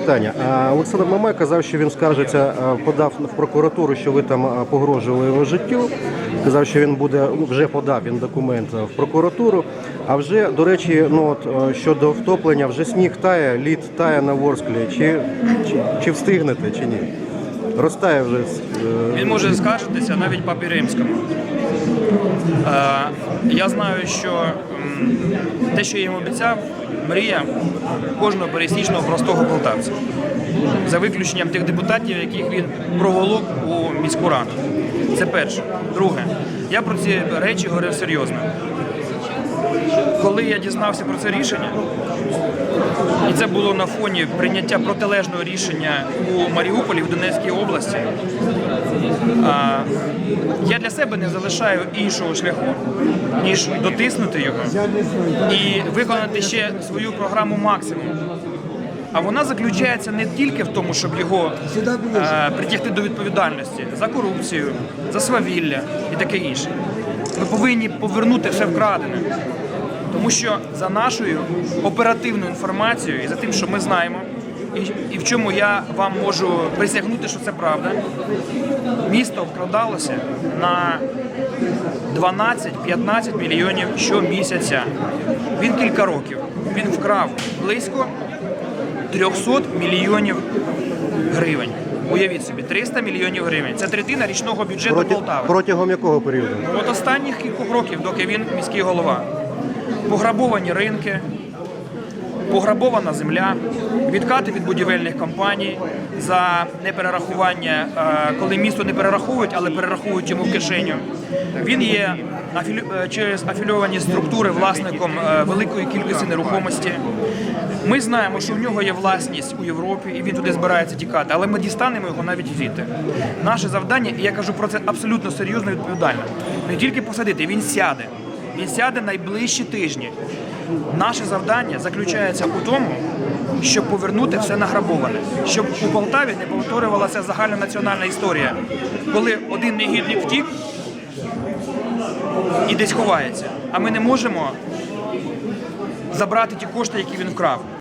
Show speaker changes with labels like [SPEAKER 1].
[SPEAKER 1] Питання. Олександр Мамай казав, що він скаржиться, а, подав в прокуратуру, що ви там погрожували його життю. Казав, що він буде ну, вже подав він документ в прокуратуру. А вже, до речі, ну от щодо втоплення, вже сніг тає, лід тає на Ворсклі. Чи, чи, чи встигнете, чи ні? Розтає вже. е,
[SPEAKER 2] Він може скаржитися навіть папі римському. Е, я знаю, що те, що я їм обіцяв, мрія кожного пересічного простого полтавця. За виключенням тих депутатів, яких він проволок у міську раду. Це перше. Друге, я про ці речі говорив серйозно. Коли я дізнався про це рішення, і це було на фоні прийняття протилежного рішення у Маріуполі в Донецькій області. Я для себе не залишаю іншого шляху, ніж дотиснути його і виконати ще свою програму максимум. А вона заключається не тільки в тому, щоб його е, притягти до відповідальності за корупцію, за свавілля і таке інше. Ми повинні повернути все вкрадене. Тому що за нашою оперативною інформацією і за тим, що ми знаємо, і, і в чому я вам можу присягнути, що це правда, місто обкрадалося на 12-15 мільйонів щомісяця. Він кілька років. Він вкрав близько 300 мільйонів гривень. Уявіть собі, 300 мільйонів гривень. Це третина річного бюджету
[SPEAKER 1] проти,
[SPEAKER 2] Полтави.
[SPEAKER 1] протягом якого періоду?
[SPEAKER 2] От останніх кількох років, доки він міський голова. Пограбовані ринки, пограбована земля, відкати від будівельних компаній за неперерахування, е, коли місто не перераховують, але перераховують йому в кишеню. Він є е, через афільовані структури власником е, великої кількості нерухомості. Ми знаємо, що в нього є власність у Європі, і він туди збирається тікати, але ми дістанемо його навіть звідти. Наше завдання, і я кажу про це абсолютно серйозно і відповідально, не тільки посадити, він сяде. Він сяде найближчі тижні. Наше завдання заключається у тому, щоб повернути все награбоване, щоб у Полтаві не повторювалася загальнонаціональна історія, коли один негідник втік і десь ховається. А ми не можемо забрати ті кошти, які він вкрав.